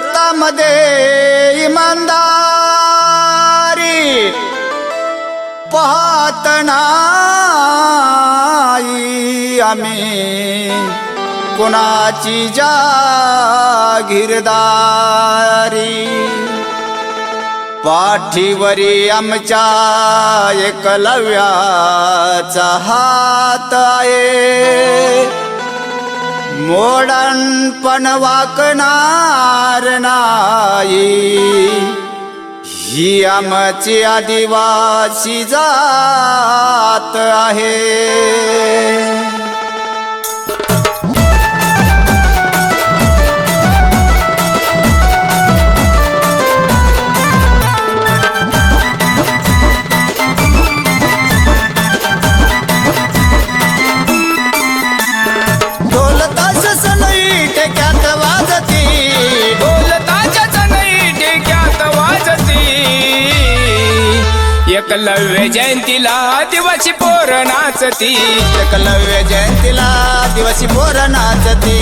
रक्तामध्ये इमानदारी पाहत नाही आम्ही. कुणाची जागीरदारी? पाठीवरी आमच्या एकलव्याचा हात आहे. मोडणपण वाकणार नाही. ही आमची आदिवासी जात आहे. एकलव्य जयंतीला आदिवासी पोर नाचती. एकलव्य जयंतीला दिवशी पोर नाचती.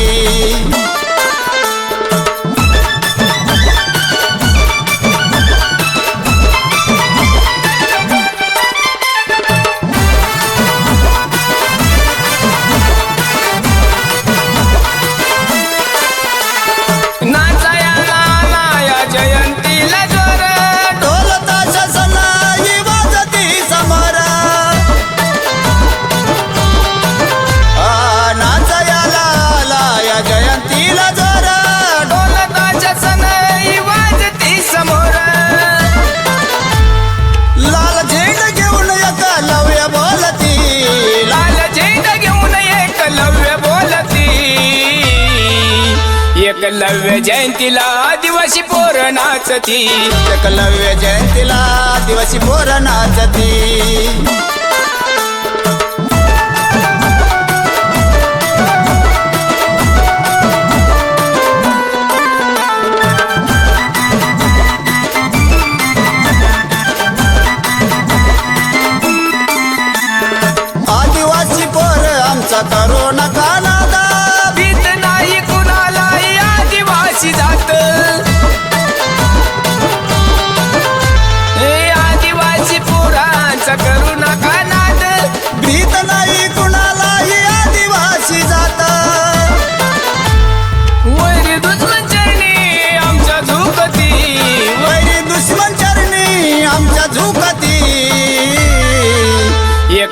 एकलव्य जयंतीला आदिवासी पोर नाचती. एकलव्य जयंतीला दिवशी पोर नाचती.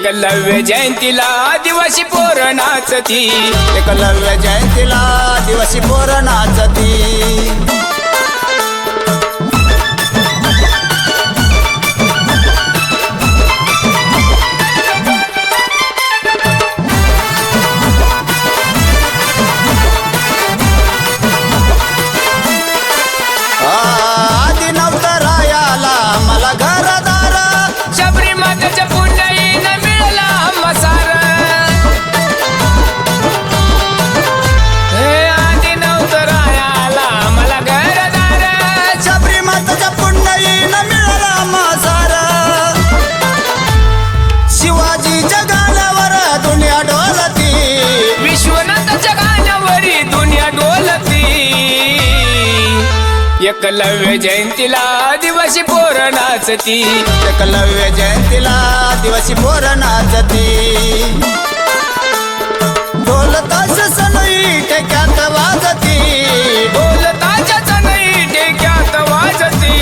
एकलव्य जयंतीला आदिवासी पोर नाचती. एकलव्य जयंतीला दिवशी पोर नाचती. एकलव्य जयंतीला आदिवासी पोर नाचती. एकलव्य जयंतीला दिवशी पोर नाचती. ढोल ताश सनई टेक्यात वाजती. ढोलताच्याच नाही टेक्यात वाजती.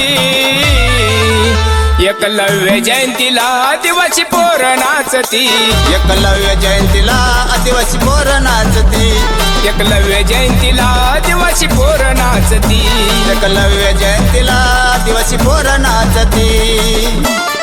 एकलव्य जयंतीला आदिवासी पोर नाचती. एकलव्य जयंतीला आदिवासी पोर नाचती. एकलव्य जयंतीला दिवशी पोर नाचती एकलव्य जयंतीला दिवशी पोर नाचती